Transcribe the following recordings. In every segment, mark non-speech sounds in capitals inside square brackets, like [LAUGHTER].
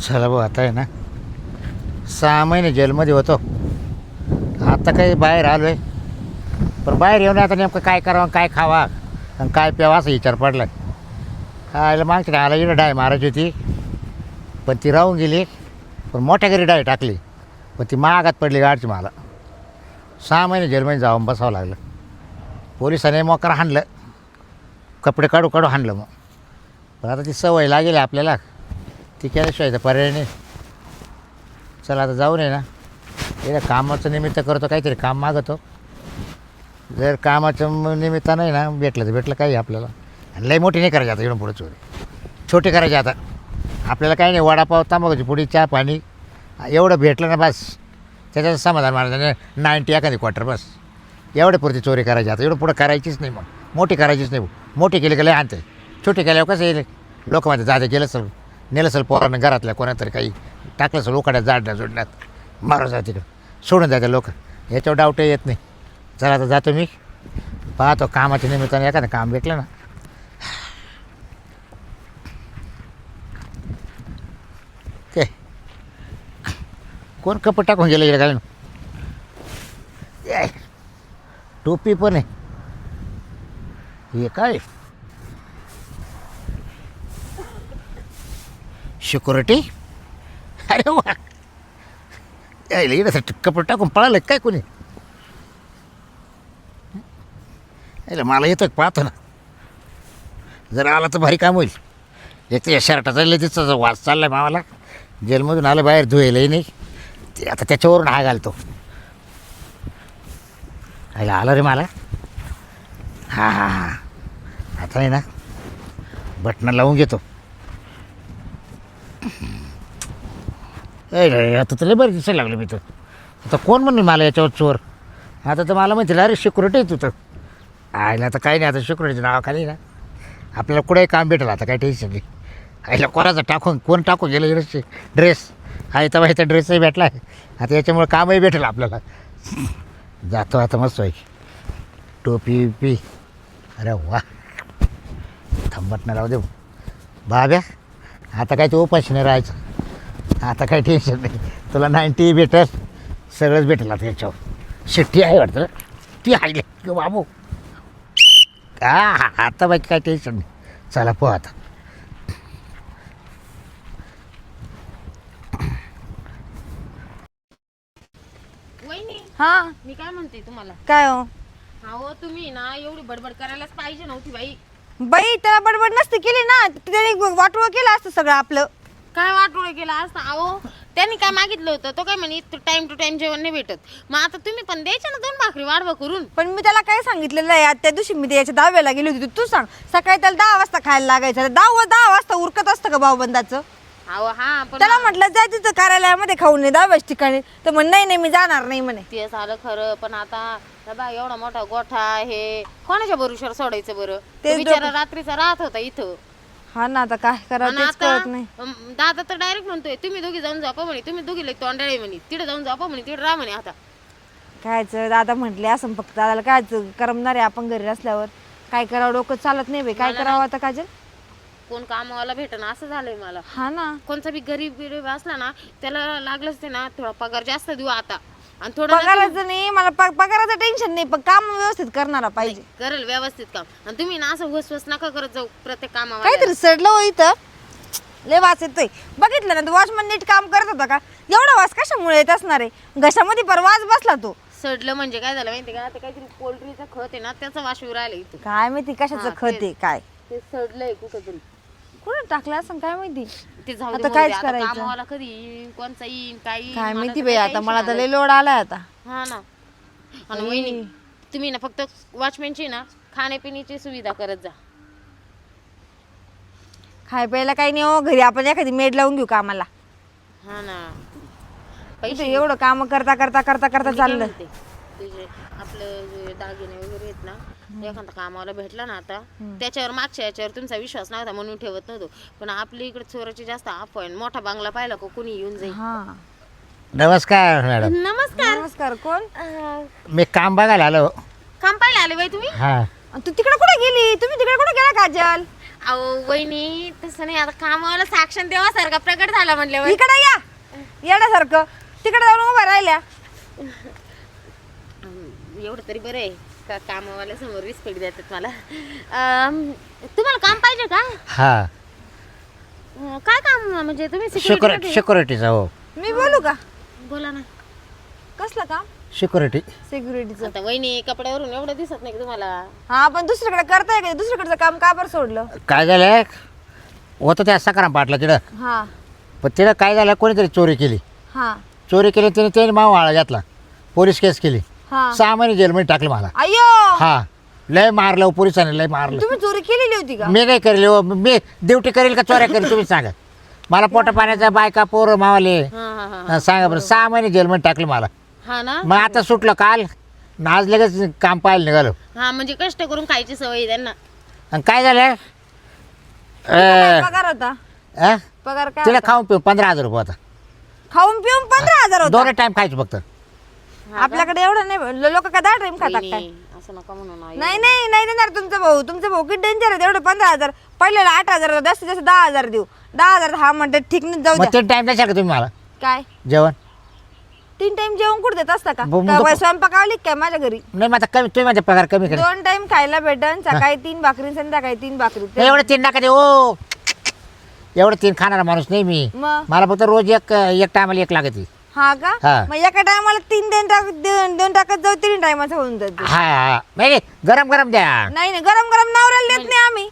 चला भाऊ आता आहे ना. सहा महिने जेलमध्ये होतो. आता काही बाहेर आलो आहे पण बाहेर येऊन आता नेमकं काय करावं काय खावा आणि काय प्यावा असा विचार पडला खायला मागच्या टाळाला इकडे डाय मारायची होती. पण ती राहून गेली पण मोठ्या घरी डाय टाकली. पण ती महागात पडली गाडची मला. सहा महिने जेलमध्ये जाऊन बसावं लागलं. पोलिसाने मोकर हाणलं. कपडे काढू काढू हाणलं मग. पण आता ती सवय लागेल आपल्याला. ती केल्याशिवाय तर पर्याय नाही. चला आता जाऊन ये ना. एकदा कामाचं निमित्त करतो काहीतरी काम मागतो. जर कामाचं निमित्त नाही ना भेटलं तर भेटलं काही आपल्याला. आणि लई मोठी नाही करायची आता इकडून पुढे चोरी. छोटी करायची आता. आपल्याला काही नाही वडापाव तांबाची पुढी चहा पाणी. एवढं भेटलं ना बस. त्याच्याचं समाधान मानायचं नाईन्टी एखादी क्वार्टर बस. एवढे पुरती चोरी करायची आता. एवढं पुढं करायचीच नाही मग. मोठी करायचीच नाही. मोठी केली का लय आणते छोटी केल्यावर कसं येईल? लोक म्हणते जाते गेलं सगळं. नेलं असेल पोरानं घरातल्या कोणातरी काही टाकलं असेल उकाड्या जाडण्यात जोडण्यात. मारून जाते तिकडं. सोडून जाते लोक. याच्यावर डाऊट येत नाही. चला आता जातो मी. पाहतो कामाच्या निमित्ताने एखादं काम भेटलं ना. ते कोण कपडे टाकून गेलं इकडे घालून? टोपी पण आहे. हे काय? सिक्युरिटी अरे वा. यायला इकडे कपडे टाकून पळालं काय कोणी? यायला मला येतं पाहतो ना. जर आला तर भारी काम होईल. एक तर या शर्टाचा लय तिचा जो वास चाललाय मावाला. जेलमधून आलं बाहेर धुयलंही नाही. ते आता त्याच्यावरून हा घालतो. आयला आलं रे मला. हा हा हा. आता नाही ना बटणं लावून घेतो. ए रे, आता तर लय बरं दिसायला लागलं मी तर. आता कोण म्हणेल मला याच्यावर चोर? आता तर मला माहिती अरे सिक्युरिटी आहे तू तर. आयला आता काही नाही आता सिक्युरिटीचं नावाखाली ना. आपल्याला कुठेही काम भेटलं आता काही टेन्शन नाही. आईला कोणाचं टाकून कोण टाकून गेलं ड्रेसचे ड्रेस आहे तर माहिती ड्रेसही भेटला आहे आता याच्यामुळे कामही भेटेल आपल्याला. जातो आता मस्त आहे टोपी बिपी. अरे वा. थांबत नाही राहू देऊ बाब्या. आता काय तू उपाशी नाही राहायचं. आता काही टेन्शन नाही. तुला नाईन्टी भेटल सगळंच भेटेल आता याच्यावर. शिट्टी आहे वाटतं. ती आहे. किंवा बाबू. हा हा आता बाकी काय टेन्शन नाही. चला पो आता. वहिनी हा. मी काय म्हणते तुम्हाला? काय हो? अहो तुम्ही ना एवढी बडबड करायलाच पाहिजे नव्हती बाई. बाई त्याला बडबड नसती केली ना त्याने वाटोळ केलं असतं सगळं आपलं. काय वाटोळ केला असता? अहो त्यांनी काय मागितलं होतं? तो काय म्हणे टाइम टू टाइम जेवण नाही भेटत. मग आता तुम्ही पण द्यायच्या ना दोन भाकरी वाढवा करून. पण मी त्याला काय सांगितलेलं आहे त्या दिवशी मी त्याच्या दहाव्याला गेली होती. तू सांग सकाळी त्याला दहा वाजता खायला लागायचं दहा दहा वाजता उरकत असतं का भाऊबंदाचं? अहो हा पण त्याला म्हटलं जाय तिथं कार्यालयामध्ये खाऊन ये दहाव्याच ठिकाणी. तर म्हण नाही नाही मी जाणार नाही म्हणे. ते झालं खरं पण आता बाबा एवढा मोठा गोठा आहे. कोणाच्या भरोशावर सोडायचं बरं? तो तेच बिचारा रात्रीचा राहत होता इथं. हा ना आता काय करा आणि तेच आता कळत नाही. अम, दादा तर डायरेक्ट म्हणतोय तुम्ही दोघी जाऊन झोपा म्हणे तुम्ही दोघी लेक तोंडाळे म्हणे तिथे जाऊन झोपा म्हणे तिथे राहा म्हणे आता. कायचं दादा म्हटले असं फक्त दादाला कायचं करमणार आहे आपण घरी असल्यावर? काय करावं? डोकं चालत नाही बाई. काय करावं आता काजल? कोण कामावाला भेटन असं झालंय मला. हा ना. कोणचा बी गरीब बिरीब असला ना त्याला लागलंच ते ना थोडा पगार जास्त देऊ आता. आणि थोडं ना पगाराचं नाही मला प- पगाराचं टेन्शन नाही पण काम व्यवस्थित करणारा पाहिजे. करेल व्यवस्थित काम. आणि तुम्ही ना असं वसवस नका करत जाऊ प्रत्येक कामावर काहीतरी सडलं हो इथं. लय वास येतोय. बघितलं ना वॉचमन नीट काम करत होता का? एवढा वास कशामुळे येत असणार आहे? घशामध्ये पर वास बसला तो. सडलं म्हणजे काय झालं माहिती का? आता काहीतरी पोल्ट्रीचं खत आहे ना त्याचा वाश येऊ राहिला इथं काय माहिती कशाचं खत आहे काय? ते सडलंय कुठंतरी. कुठं टाकलं असं काय माहिती? ते जाऊ आता दे मरू कायच दे. आता करायचं? कामावाला कधी येईन कोणचा येईन काय येईन, काय मला माहिती तर बाई काही आता मला तर लय लोड आलाय आता. हा ना. आणि वहिनी तुम्ही ना फक्त वॉचमॅनची ना खाण्यापिण्याची सुविधा करत जा. खाय प्यायला काही नाही हो घरी आपण एखादी मेड लावून घेऊ कामाला. हा ना. इथं एवढं काम करता करता करता करता मी काय चाललं. म्हणते, तुझे आपलं जे दागिने वगैरे आहेत ना एखादा कामाला भेटला ना आता त्याच्यावर मागच्या याच्यावर तुमचा विश्वास नव्हता म्हणून ठेवत नव्हतो. पण आपल्या इकडे चोराची जास्त आहे मोठा बंगला पाहिला का कुणी येऊन जाईल? हा. नमस्कार मॅडम. नमस्कार. नमस्कार कोण? मी काम बघायला आलो. काम पाहिलं आले बाई तुम्ही? हां. तू तिकडे कुठे गेली? तुम्ही तिकडे कुठे गेला काजल? अहो वहिनी तसं नाही आता कामाला साक्षण देवासारखा प्रकट झाला म्हटल्यावर इकडे या. येण्यासारखं. तिकडे जाऊन उभा राहिल्या. अं, एवढं तरी बरं आहे. का कामावाल्या समोर रिस्पेक्ट देतात मला. तुम्हाला काम पाहिजे का? हा. अं, काय काम म्हणजे तुम्ही सिक्युरिटी सिक्युरिटी सिक्युरिटीचा हो. मी बोलू का? बोला ना. कसलं काम? सिक्युरिटी सिक्युरिटीचं आता वहिनी कपड्यावरून एवढं दिसत नाही का तुम्हाला? हा पण दुसरीकडे करताय का? दुसरीकडचं काम का बरं सोडलं? काय झालं होतं त्या सकाराम पाटला तिथं. हा. पण तिथं काय झालं? कोणीतरी चोरी केली. हा. चोरी केली त्याने त्याने माव वाळा घेतला. पोलीस केस केली. हा. सहा महिने जेलमध्ये टाकले मला. अय्यो! हा. लय मारलं पोलिसांनी लय मारलं. तुम्ही चोरी केलेली होती का? मी नाही करेल हो. मी ड्युटी करेल का चोऱ्या करेल तुम्ही सांगा. मला पोटा पाण्याचा बायका पोरं मावाले. हा हा हा हा, सांगा बरं सहा महिने जेलमध्ये टाकले मला. हा ना? मग आता सुटलं काल न आज लगेच काम पाहायला निघालो. हा म्हणजे कष्ट करून खायची सवय आहे त्यांना. आणि काय झालं? काय अं, पगार होता? अं? पगार काय तिला होता? खाऊन पिऊन पंधरा हजार रुपये होता. खाऊन पिऊन पंधरा हजार होता? दोन टाइम खायचं फक्त. आपल्याकडे एवढं नाही लोक का दहा टाइम खातात काय असं नका म्हणू ना नाही नाही नाही देणार तुमचा भाऊ. तुमचा भाऊ किती डेंजर आहे तेवढं पंधरा हजार. पहिल्याला आठ हजार जास्तीत जास्त दहा हजार देऊ. दहा हजार हा म्हणतात ठीक नाही जाऊ मग द्या. तीन टाइम द्याल का तुम्ही मला. काय? जेवण? तीन टाइम जेवण कुठे देत असता का? ब- काय स्वयंपाक आवली काय माझ्या घरी? नाही आता कमी तुम्ही माझा पगार कमी करा. दोन टाइम खायला भेटन सकाळी तीन भाकरी संध्याकाळी तीन भाकरी. ते- एवढं तीन नका देऊ ओ. एवढं तीन खाणारा माणूस नाही मी. मग? मला फक्त रोज एक एक टायमाला एक लागते. हा का? हा. मग एका टायमाला तीन देऊन टाक देऊन देऊन टाकत जाऊ तीन टायमाचं होऊन जात हा हा. नाही नाही, गरम गरम द्या. नाही नाही. गरम गरम नवऱ्याला देत नाही आम्ही.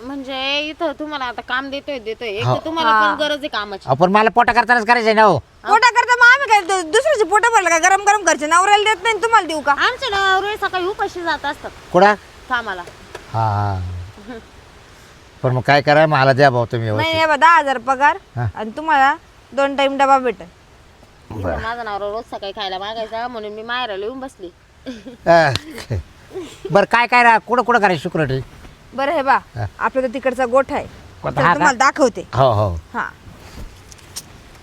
म्हणजे इथं तुम्हाला आता काम देतोय देतोय. एक हो. तर तुम्हाला हा. पण गरज आहे कामाची. आपण मला पोटा करतानाच करायचं ना हो. पोटा करता मग आम्ही काय दु- दुसऱ्याचे पोट भरलं का? गरम गरम घरचे नवऱ्याला देत नाही तुम्हाला देऊ का? आमच्या नवरे सकाळी उपाशी जात असतात. कुठं? कामाला. हा हा. पण मग काय करा? मला द्या भाऊ तुम्ही नाही व्यवस्थित. दहा हजार पगार हा. आणि तुम्हाला दोन टाइम डबा भेटल इथं माझा नवरा रोज सकाळी खायला मागायचा म्हणून मी माहेराला येऊन बसली. बरं काय काय रा कुठं कुठं करायचं सिक्युरिटी बरं हे बा हा. आपल्या तर तिकडचा गोठा आहे? तर हा का? तुम्हाला दाखवते. हो हो. हा.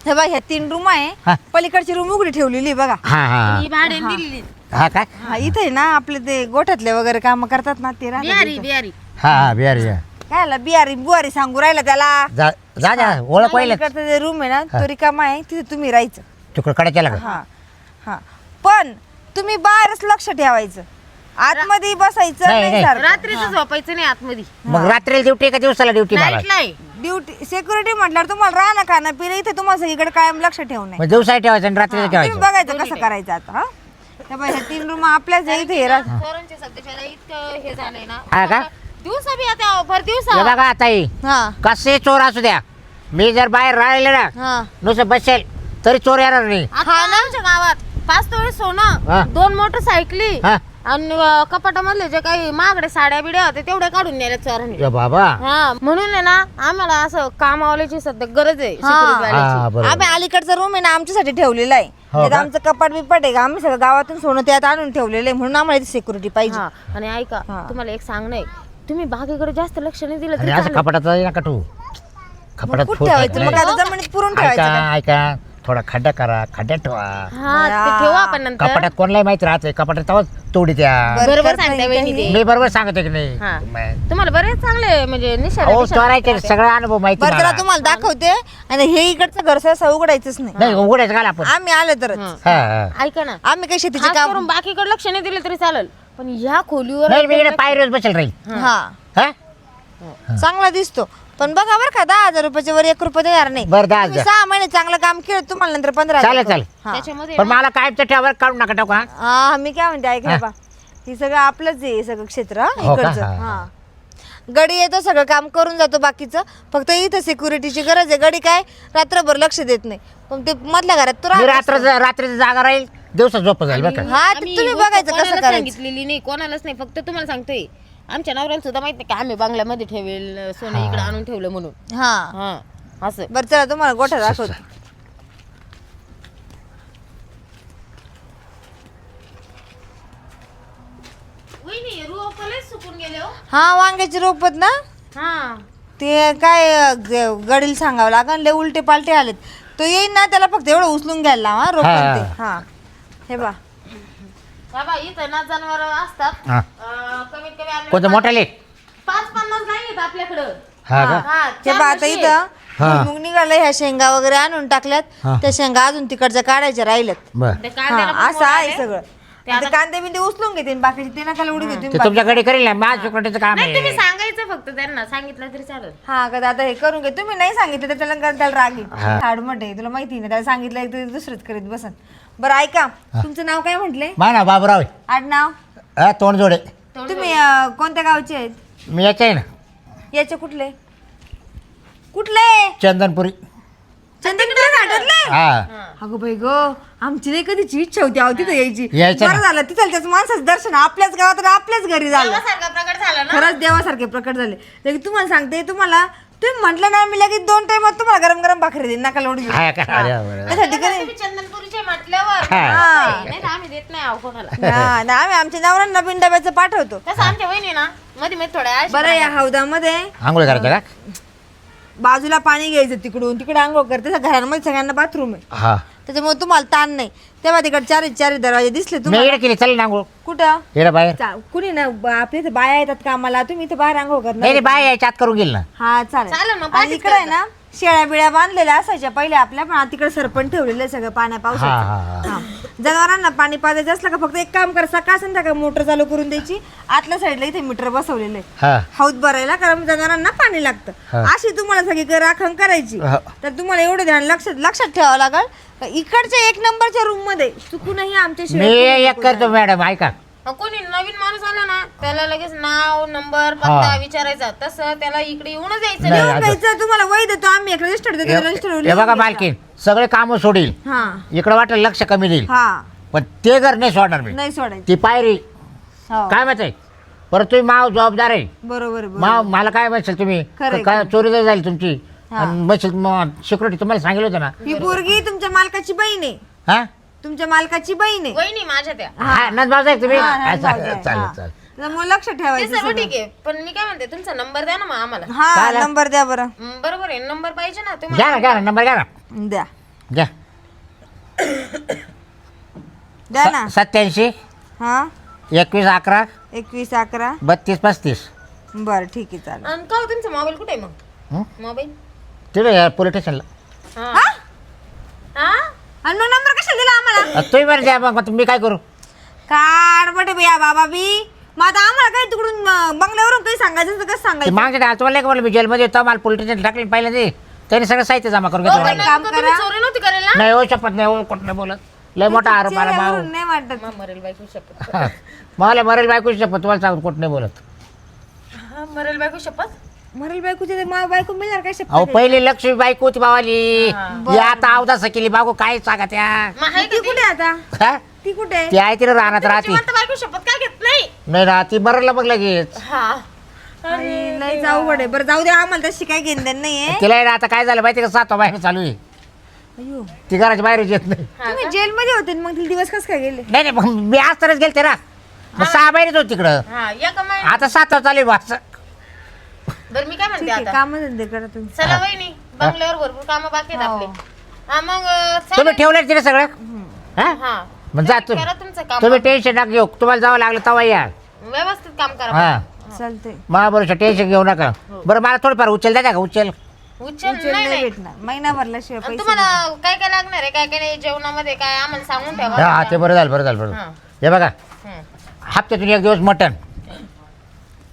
हे बा ह्या तीन रूम हा. आहे पलीकडची रूम उघडी ठेवलेली आहे बघा. हा हा. ही भाड्याने दिलेली हा काय हा इथे आहे ना आपले ते गोठ्यातले वगैरे काम करतात ना ते राहतात बिहारी इथं. बिहारी. हा हा बिहारी या. काय बिहारी बुहारी सांगू राहिला त्याला? जा जा जा ओळख पहिले पलीकडचं जे रूम आहे ना तो रिकामा आहे तिथे तुम्ही राहायचं. तिकडं कडे केला का? हा हा. पण तुम्ही बाहेरच लक्ष ठेवायचं. आतमध्ये बसायचं नाही, नाही नाही. सारखं. रात्रीच झोपायचं नाही आतमध्ये. मग रात्रीला ड्युटी का दिवसाला ड्युटी मला नाईटला आहे. ड्युटी सिक्युरिटी म्हटल्यावर तुम्हाला राहणं खाणं पिणं इथे तुम्हाला सगळीकडे कायम लक्ष ठेवणं आहे. मग दिवसा ठेवायचं आणि रात्रीला तुम्ही ठेवायचं. बघायचं कसं करायचं आता हा? हे बघ, ह्या तीन रूम आपल्याच आहे इथे रा- पोरांचे सध्याच्याला इतकं हे झालंय ना. हा का? दिवसा बी आता भर हे दिवसा बघा आता ही. हा कसे चोर असू द्या. मी जर बाहेर राहिले ना हा. नुसतं बसेल. तरी चोर येणार नाही आमच्या गावात पाच तोळे हा. सोनं दोन मोटरसायकली हा आणि अं, कपाटामधले जे काही महागडे साड्या बिड्या होते तेवढे काढून नेले चोरांनी ए बाबा हा म्हणून आहे ना आम्हाला असं कामावल्याची सध्या गरज आहे. हा बरोबर आम्ही अलीकडचा रूम आहे ना आमच्यासाठी ठेवलेला आहे हो त्यात का? आमचं कपाट बिपाट आहे आम्ही सगळं गावातून सोनं त्यात आणून ठेवलेलं आहे म्हणून आम्हाला सिक्युरिटी पाहिजे हा आणि ऐका हा. तुम्हाला एक सांगणं आहे तुम्ही बागेकडे जास्त लक्ष नाही दिलं तरी असं चालेल. कपाटात नका ठेवू मग कपाटात कुठं ठेवायचं मग टाकलंय. आता जमिनीत पुरून ठेवायचं ऐका? ऐका थोडा खड्डा करा खड्ड्यात ठेवा. हा ते ठेवू आपण नंतर. कपाटात कोणालाही माहिती राहते कपाटात तेव्हाच तोडी बरं बरोबर करता सांगते येईल वहिनी काही. ते. मी बरोबर सांगते की नाही? हा. म- तुम्हाला बरेच चांगले म्हणजे निशाणे अहो बिशाणे चोरायचे राहते. सगळा अनुभव माहिती बरं मला. त्याला तुम्हाला दाखवते. आणि हे इकडचं घर सहसा उघडायचंच नाही. नाही उघडायचं घाल आपण. आम्ही आले तरच. हं. हा, हा. ऐका ना. आम्ही काही शेतीचे खास काम करून बाकीकडे लक्ष नाही दिलं तरी चालेल. पण ह्या खोलीवर नाही मी इकडे पायरीवर बसेल राहील. हा. हा? चांगला दिसतो. पण बघा बरं का दहा हजार रुपयाच्या वर एक रुपये देणार नाही. बरं दहा तुम्ही हजार. सहा महिने चांगलं काम केलं तुम्हाला नंतर पंधरा हजार चालेल. चालेल. हा. त्याच्यामध्ये पण मला काय ठेवा काढू नका टाकू हा. हा मी काय म्हणते ऐक ना बा. हे सगळं आपलंच आहे हे सगळं क्षेत्र हा, हो का? इकडचं. हा. हा. गडी येतो सगळं काम करून जातो बाकीचं. फक्त इथं सिक्युरिटीची गरज आहे. गडी काय? रात्रभर लक्ष देत नाही. पण ते मधल्या घरात तो मी राहत रात्र रात्रीची जागा राहील दिवसा झोप जाईल बरं का? हा, ते आम्ही तुम्ही बघायचं कसं करायचं. सांगितलेली नाही कोणालाच नाही. फक्त तुम्हाला सांगतोय आमच्या नवऱ्याला सुद्धा माहीत नाही की आम्ही बंगल्यामध्ये ठेवेल सोनं इकडे आणून ठेवलं म्हणून. हा. हा असं. बरं चला तुम्हाला गोठा दाखवतो. वहिनी रोपलेच सुकून गेले हो. हा वांग्याची रोपत ना? हा. ते काय ग- गडीला सांगावं लागन लय उलटे पालटे आलेत. तो येईन ना त्याला फक्त एवढं उचलून घ्यायला लावा रोप हा. ते. हा. हे बा. बाबा इथं ना जनावर असतात. हा. अं, कमीत कमी आपल्याला कोणतं मोठाले पाच पन्नास नाही येत आपल्याकडं. हा का? हा ते चार पहा आता म्हशी आहेत. इथं हा. भुईमुग निघालं ह्या शेंगा वगैरे आणून टाकल्यात. हा. त्या शेंगा अजून तिकडच्या काढायच्या राहिल्यात. बर. ते हा, कांद्याला पण असं मोड आहे आले. सगळं. ते आता आता- कांदे बिंदे उचलून घेते बाकीचे ते नका उडी घेते ते तुमच्याकडे करेल ना? माझ सिक्युरिटीचं काम नाही तुम्ही आहे. सांगायचं फक्त त्यांना. सांगितलं तरी चालेल. हा का आता हे करून घे. तुम्ही नाही सांगितलं तर त्याला त्याला राग येईल. हा. हाड म्हटे तुला माहिती ना त्याला सांगितलं एक तर दुसरंच करीत बसन. बरं ऐका. तुमचं नाव काय म्हटले? मा ना बाबूराव आहे. आडनाव हा तोंड जोडे तुम्ही अं, कोणत्या गावचे आहेत? मी याचे आहे ना. याचे कुठले? कुठले? चंदनपुरी. हा. अगं बाई ग आमची नाही कधीची इच्छा होती अहो तिथं यायची. यायचं बरं झालं तिथं त्याच माणसाचं दर्शन आपल्याच गावात आणि आपल्याच घरी झालं. प्रकट झाला ना. खरंच देवासारखे प्रकट झाले. लगेच तुम्हाला सांगते तुम्हाला तुम्ही म्हटलं ना मी लगेच दोन टाइमात तुम्हाला गरम गरम भाकरी देईन नका लोड. घेऊ हा का? अरे बरं. त्यासाठी तुम्ही म्हटल्यावर. हा. नाही तर आम्ही देत नाही आहो कोणाला. हा, ना, आम्ही आमच्या नवऱ्यांना बिन डब्याचं पाठवतो. तसं आमच्या वहिनी ना मध्ये मध्ये थोड्या अशा बरं या हौदामध्ये. आंघोळ करायचं का बाजूला पाणी घ्यायचं तिकडून. तिकडे आंघोळ करते त्या घरांमध्ये सगळ्यांना बाथरूम आहे. हा. त्याच्यामुळे तुम्हाला ताण नाही. तेव्हा तिकडे चारी चारी दरवाजे दिसले मी तुम्हाला. इकडे केली चल ना आंघोळ. कुठं? इकडे बाहेर. चा- कुणी ना ब- आपल्या इथे बाया येतात कामाला. तुम्ही इथे बाहेर आंघोळ नाही करणार बाय आत करून गेल ना. हा चालेल. चालेल मग, आणि पाठीच इकडे आहे ना शेळ्या बिळ्या बांधलेल्या असायच्या. पहिले आपल्या पण आता तिकडे सरपण ठेवलेलं आहे सगळं पाण्या हा पावसाचं. हा हा. हा. जनावरांना पाणी पाजायचं असलं का फक्त एक काम कर सकाळ संध्याकाळ मोटर चालू करून द्यायची. आतल्या साईडला इथे मीटर बसवलेलं आहे. हा. हौद भरायला कारण जनावरांना पाणी लागतं. अशी तुम्हाला सगळी राखण करायची. हा. तर तुम्हाला एवढं ध्यान लक्षात लक्षात ठेवावं लागेल. का इकडच्या एक नंबरच्या रूममध्ये चुकूनही आमच्या मी शेळ्या एक करतो मॅडम ऐका. कोणी नवीन माणूस आला ना त्याला लगेच नाव नंबर पत्ता विचारायचा. तसं त्याला इकडे येऊनच यायचं नाही, द्यायचं तुम्हाला वय देतो आम्ही. एक रजिस्टर देतो रजिस्टर हे बघा मालकीन सगळे काम सोडील. हा. इकडे वाटेल लक्ष कमी देईल. हा. पण ते घर नाही सोडणार मी. नाही सोडायचं. ती पायरी. हो. काय माहिती? परत तुम्ही माव जबाबदार आहे. बरोबर बरोबर. माव मला काय म्हणशील तुम्ही? काय चोरी जर झाली तुमची हा. आणि म्हणशील सिक्युरिटी तुम्हाला सांगितलं होतं ना? ही पोरगी तुमच्या मालकाची बहीण आहे. हा? तुमच्या मालकाची बहीण आहे. वहिनी माझ्या त्या. हा. तुम्ही? हा, हा, हा, चालेल हा. चालेल. त्यामुळे लक्ष ते ठेवायचं सर्व सगळं. ठीक आहे पण मी काय म्हणते तुमचा नंबर द्या ना मग आम्हाला. हा चालेल. नंबर द्या बरं. हं, बरोबर आहे नंबर पाहिजे ना घ्या तुम्हाला घ्या ना नंबर घ्या ना. द्या. घ्या. द्या ना. सत्याऐंशी हा. एकवीस अकरा एकवीस अकरा. बत्तीस पस्तीस. बरं ठीक आहे चालेल. आणि का हो तुमचा मोबाईल कुठे आहे मग? मोबाईल? तिथे पोलीस स्टेशनला. हा हा? हा? आणि मग नंबर कशाला दिला आम्हाला अ, तुम्ही बरं द्या मग मी काय करू? काढ बटे भैया बाबा बी. मग आता आम्हाला काही तिकडून अं, बंगल्यावरून काही सांगायचं तर कसं सांगायचं? मागच्या डाल तुम्हाला का मी जेलमध्ये होतो मला पोलीस स्टेशन टाकले पाहिलं ते. त्यांनी सगळं साहित्य जमा करून हो, घेतलं पण काम नेमकं तुम्ही करा. चोरी नव्हती करेल ना? नाही हो शपथ नाही हो कुठं नाही बोलत. लय मोठा आरोप आला भाऊ चेहऱ्यावरून नाही वाटत. मग मरेल बायको शपथ [LAUGHS] मला मरेल बायको शपथ तुम्हाला सांगून कुठं नाही बोलत. हा, मरेल बायको शपथ मरेल बायकोची ते मा- बायको मिळणार काय शपथ अहो पहिली लक्ष्मी बायको होती भावाली. या आता अवदास केली बागो काय सांगा त्या? मग आहे का ती? कुठे आता? हा? ती कुठे? ती आहे तिला राहणार राहते. जिवंत बायको शपथ काय घेत नाही? नाही ना ती मरला बघ लगेच. हा. अरे, लय जाऊ बडे बरं जाऊ दे आम्हाला तशी काही घेणं देणं नाहीये. तिला आहे ना आता काय झालं माहिती का? सातवा बाहेर चालू आहे. अयो ती घराच्या बाहेर येत नाही. हा तुम्ही का? जेलमध्ये होते ना मग तिला दिवस कस काय गेले? नाही नाही मग मी आज तरच गेलते ना. मग सहा महिनेच होत तिकडं. हा या कमाई आता सातवा चालू आहे वाच बरं मी काय म्हणते ठीक आहे आता? काम धंदे करा तुम्ही. चला वहिनी बंगल्यावर भरपूर कामं बाकी आहेत हो. आपले. हा मग अं, तुम्ही चालेल. ठेवलं तिथे सगळं? हा? हा. मग जा तुम्ही करा तुमचं काम तुम्ही टेन्शन नका घेऊ. तुम्हाला जावं लागलं तेव्हा या. व्यवस्थित काम करा. हा. चालतंय. महाबरोबर टेन्शन घेऊ नका. बरं मला थोडंफार उचल द्या का? उचल. उचल उचल नाही नाही नाही. भेटणार. महिना भरल्याशिवाय आणि पैसे तुम्हाला काय काय लागणार आहे? काय काय नाही? जेवणामध्ये काय? आम्हाला सांगून ठेवा. हा ते बरं झालं बरं झालं बरं हा. झालं. हे. बघा. हं. हप्त्यातून एक दिवस मटन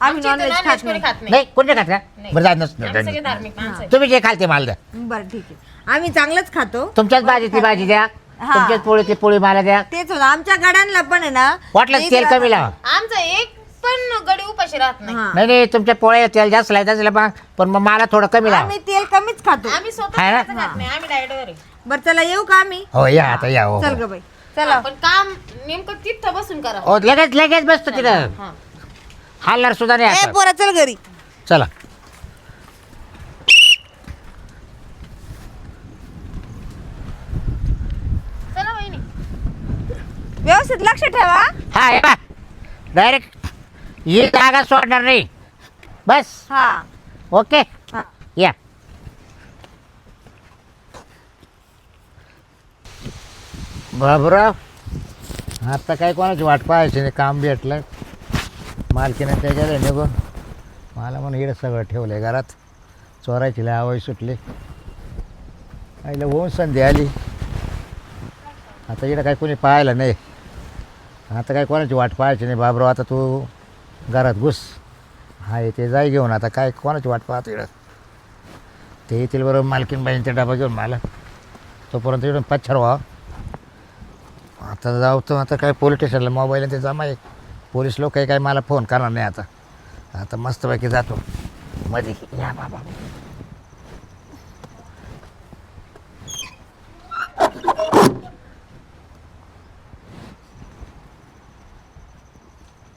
आम्ही आमच्या इथं नॉनव्हेज खात कोणी नाही. खात नाही. नाही कोणते खात का? नाही. बरं जात आम्ही सगळे नसतं. धार्मिक माणसं. तुम्ही जे खाल ते मला द्या. बरं ठीक आहे. आम्ही चांगलंच खातो. तुमच्याच भाजीतली भाजी द्या. हा. तुमच्याच पोळी ती पोळी मला द्या. तेच होतं. आमच्या गाड्यांना पण आहे ना वाटलं तेल. कमी लावा. आमचं एक पण गडी उपाशी राहत नाही. हा. नाही नाही तुमच्या पोळ्या तेल जास्त लायचं असेल पण मग मला थोडं कमी लावा. आम्ही तेल कमीच खातो. आम्ही स्वतः आहे ना? स्वतः खात नाही. आम्ही डायटवर आहे. बरं चला येऊ का आम्ही? हो या आता या हो चल ग बाई. चला. हा, पण काम नेमकं तिथं बसून करा. हो लगेच लगेच बसतो तिथं. हा. हालणार सुद्धा नाही ए आता. पोरा चल घरी. चला. चला वहिनी. व्यवस्थित लक्ष ठेवा. हा हे बा डायरेक्ट ही जागा सोडणार नाही. बस. हा. ओके. हा. या. बाबूराव आता काय कोणाची वाट पाहायची नाही? काम भेटलं मालकीनं त्याच्याकडे निघून मला म्हणून इकडे सगळं ठेवलं आहे घरात. चोरायची लय आवय सुटली. आईला होऊन संधी आली. आता इकडं काय कोणी पाहायला नाही. आता काय कोणाची वाट पाहायची नाही. बाबराव आता तू घरात घुस. हा ते जाई घेऊन आता काय कोणाची वाट पाहतो इकडं? ते येतील बरोबर मालकीन बाईंचा डबा घेऊन मला. तोपर्यंत इकडून पच्छर व्हा आता जाऊ तर आता काय पोलीस स्टेशनला मोबाईल ते जमा आहे. पोलीस लोक काही काय मला फोन करणार नाही आता. आता मस्तपैकी जातो. मध्ये या बाबा.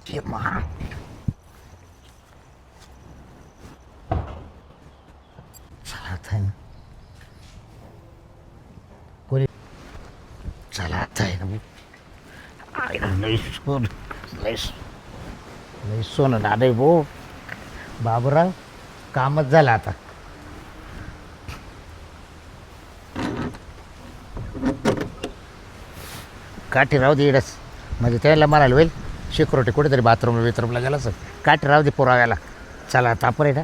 ये चला कोणी चला आता आहे ना. लई सोन सोनं नाडे भाऊ बाबूराव कामच झालं आता. काठी राहू दे इडच म्हणजे त्याला म्हणाल होईल सिक्युरिटी कुठेतरी बाथरूमला बिथरूमला गेला सर काठी राहू दे पुराव्याला. चला तापर आहे ना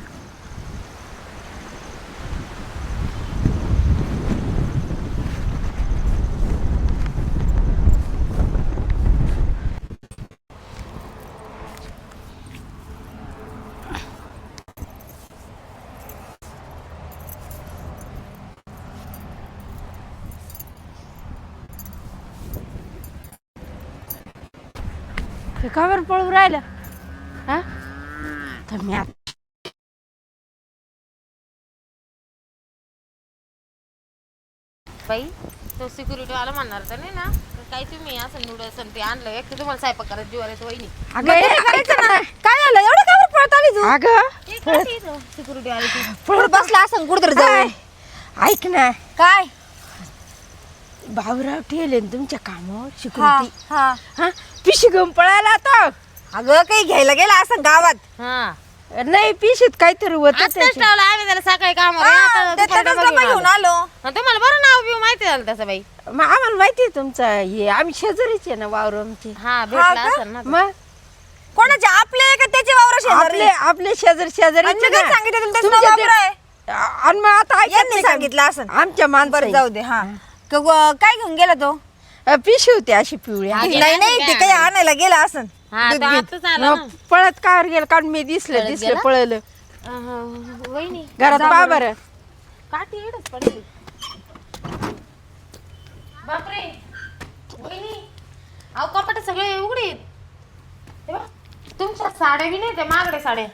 हे का बरं पळून राहिलं हा तर मी आता बाई तो सिक्युरिटी वाला म्हणणार तर नाही ना तर काही तुम्ही असं नूडल्स आणि ते आणलं एक तर तुम्हाला स्वयंपाक करायचं जीवाला येतो वहिनी. अगं करायचं ना. काय झालं? एवढं काय बरं पळत आली तू? अगं सिक्युरिटी वाले ती? बसला असं कुठतरी काय? जाऊ ऐक ना. काय? भाऊराव ठेवले ना तुमच्या कामावर हा शिकवती हा. हा? पिशी घेऊन पळायला आता. अगं काही घ्यायला गेला असं गावात? हा. नाही पिशीत काहीतरी होत आम्ही त्याला सकाळी कामावर आहे, हा, आता त्याच्यातच दुपारी डबा डबा घेऊन घेऊन आलो. आलो हा, तुम्हाला बरं नाव बिव माहिती झालं तसं बाई. आम्हाला माहिती आहे तुमचं हे आम्ही शेजारीचे ना वावर आमचे हा भेटला का? असेल ना तो. मग? कोणाचे? आपले का त्याचे वावर शेजारी? आपले आपले शेजारी शेजारी आणि मी काय सांगितलं तुला त्याचं नाव वावर आहे? आणि मग आता ऐकत यांनी नाही का? सांगितलं असं आमच्या बरं माणसं जाऊ दे हा. क- व- काय घेऊन गेला तो? पिशी होती अशी पिवळी. हा, नाही गेला नाही ते? काही आणायला? गेला असं हा तो आत्ताच आला ना. पळत कावर गेलं कारण मी दिसलं दिसलं? पळलं. अहं, वहिनी घरात पा बरं. काठी एवढंच पडली. बापरे. वहिनी अहो कपाटे सगळे उघडे आहेत. हे बघ, तुमच्या साड्या बी नाही त्या मागड्या साड्या.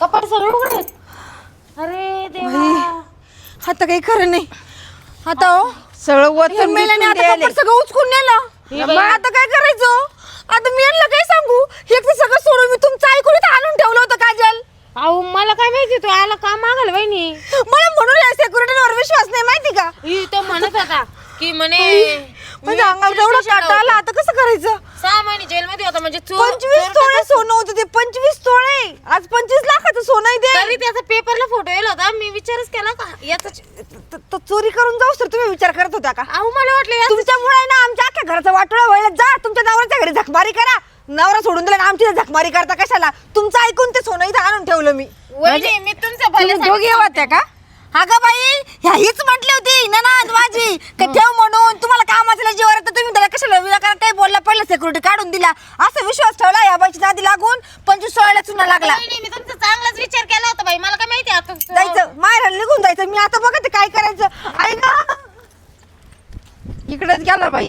कपाट सगळे उघडे आहेत. अरे देवा. आता काही खरं नाही. आता हो सगळं वतन मेल्याने आता. कपड सगळं उचकून नेलं. मग आता काय करायचं? आता मी यांना काय सांगू? हे तर सगळं सोडून मी तुमचं ऐकून इथं आणून ठेवलं होतं काजल. अहो मला काय माहिती तू आला का मागाल वहिनी? मला म्हणून सेक्युरिटीवर विश्वास नाही माहिती का? ही तो म्हणत होता की म्हणे म्हणजे अंगावर एवढं काटा आला आता कसं करायचं? सहा महिने जेलमध्ये होता म्हणजे चोर पंचवीस चोर तोळे सोनं होतं ते पंचवीस तोळे. आज पंचवीस लाखाचं सोनं आहे तरी ते त्याचा पेपरला फोटो येला होता मी विचारच केला का? याचा त- त- चोरी करून जाऊ सर तुम्ही विचार करत होता का? अहो मला वाटलं याचं- तुमच्यामुळे ना आमच्या अख्ख्या घराचा वाटोळा व्हायला जा तुमच्या नवऱ्याच्या घरी झकमारी करा. नवरा सोडून दिला ना आमची इथं झकमारी करता कशाला? तुमचं ऐकून ते सोनं इथं आणून ठेवलं मी. वहिनी मी तुमच्या तुम्ही भल्यासाठी दोघे होत्या का? अगं बाई ह्या हीच म्हटली होती ननाद माझी. का ठेव म्हणून तुम्हाला कामाचं जीवर येतं तुम्ही त्याला कशाला विनाकारण काही बोलला पहिला सिक्युरिटी काढून दिला. असा विश्वास ठेवला या बाईची नादी लागून पंचवीस सोळाला चुना लागला. वहिनी, मी तुमचा चांगलाच विचार केला होता बाई मला काय माहिती आता जायचं माहेर निघून जायचं मी आता बघा ते काय करायचं. ऐका इकडेच गेला बाई.